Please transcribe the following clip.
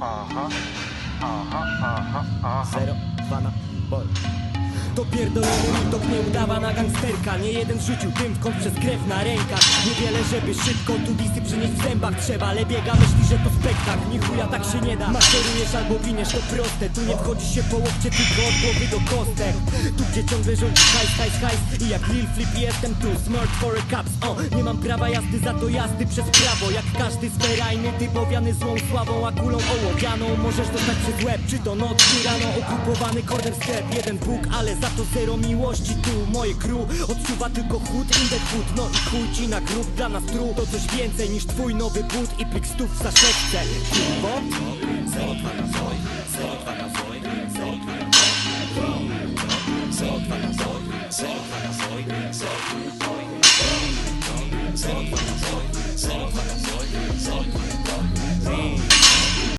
aha, aha, aha, aha. Cero, pana, voy. To pierdolony to nieudawana gangsterka. Nie jeden rzucił tym w kąt przez krew na rękach. Niewiele żeby szybko tu disy przynieść w zębach trzeba. Ale biega myśli, że to spektakl. Ni chuja tak się nie da. Maszerujesz albo giniesz to proste. Tu nie wchodzi się po łokcie tylko od głowy do kostek. Tu gdzie ciągle rządzi hajs, hajs, hajs. I jak Lil Flip jestem tu. Smart for a cups. O, Nie mam prawa jazdy za to jazdy przez prawo. Jak każdy sferajny typowiany złą sławą A kulą ołowianą. Możesz dostać przez łeb Czy to noc, czy rano. Okupowany sklep Jeden Bóg, ale za to zero miłości. Tu moje crew Odsuwa tylko chód, indek chód No i chuj ci na grób, dla nas tru To coś więcej niż twój nowy but I plik stów w Kurwo? Zero, zero, zero, zero, zero,